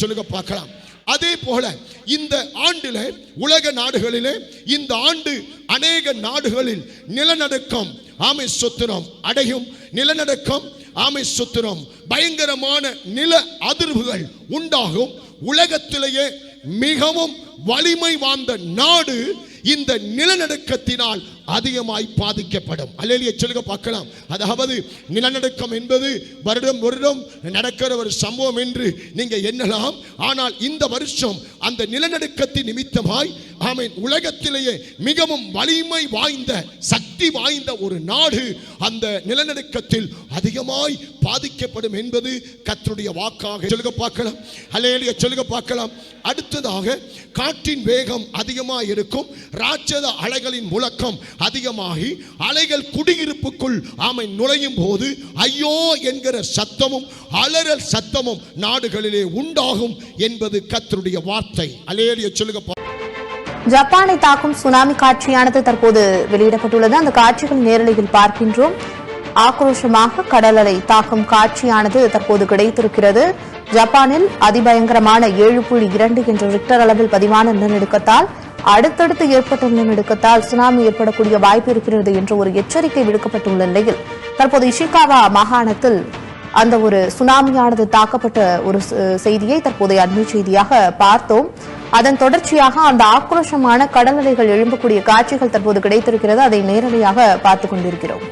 சொல்லுங்க பார்க்கலாம். அதே போல இந்த ஆண்டில உலக நாடுகளிலே இந்த ஆண்டு அநேக நாடுகளில் நிலநடுக்கம் ஆமை சுத்திரம் அடையும். நிலநடுக்கம் ஆமை சொத்திரம் பயங்கரமான நில அதிர்வுகள் உண்டாகும். உலகத்திலேயே மிகவும் வலிமை வாய்ந்த நாடு இந்த நிலநடுக்கத்தினால் அதிகமாய் பாதிக்கப்படும். அல்லேலிய சொல்லுங்க பார்க்கலாம். அதாவது நிலநடுக்கம் என்பது வருடம் வருடம் நடக்கிற ஒரு சம்பவம் என்று நீங்க எண்ணலாம். ஆனால் இந்த வருஷம் அந்த நிலநடுக்கத்தின் நிமித்தமாய் ஆமீன். உலகத்திலேயே மிகவும் வலிமை வாய்ந்த சக்தி வாய்ந்த ஒரு நாடு அந்த நிலநடுக்கத்தில் அதிகமாய் பாதிக்கப்படும் என்பது கத்தருடைய வாக்காக. சொல்லுக பார்க்கலாம். அலையலிய சொல்லுக பார்க்கலாம். அடுத்ததாக காற்றின் வேகம் அதிகமாக இருக்கும். ராட்சத அலைகளின் முழக்கம் அதிகமாகி அலைகள் குடியிருப்புக்குள் ஆமை நுழையும் போது ஐயோ என்கிற சத்தமும் அலறல் சத்தமும் நாடுகளிலே உண்டாகும் என்பது கத்தருடைய வார்த்தை. அலேலிய சொல்லுக ஜப்பானை தாக்கும் சுனாமி காட்சியானது தற்போது வெளியிடப்பட்டுள்ளது. அந்த காட்சிகள் நேரலையில் பார்க்கின்றோம். ஆக்ரோஷமாக கடல் அலை தாக்கும் காட்சியானது தற்போது கிடைத்திருக்கிறது. ஜப்பானில் அதிபயங்கரமான ஏழு புள்ளி இரண்டு என்ற ரிக்டர் அளவில் பதிவான நிலநடுக்கத்தால் அடுத்தடுத்து ஏற்பட்ட நிலநடுக்கத்தால் சுனாமி ஏற்படக்கூடிய வாய்ப்பு இருக்கிறது என்ற ஒரு எச்சரிக்கை விடுக்கப்பட்டுள்ள நிலையில் தற்போது இஷிகாவா மாகாணத்தில் அந்த ஒரு சுனாமியானது தாக்கப்பட்ட ஒரு செய்தியை தற்போதைய அண்மை செய்தியாக பார்த்தோம். அதன் தொடர்ச்சியாக அந்த ஆக்ரோஷமான கடல் அலைகள் எழும்பக்கூடிய காட்சிகள் தற்போது கிடைத்திருக்கிறது. அதை நேரடியாக பார்த்துக் கொண்டிருக்கிறோம்.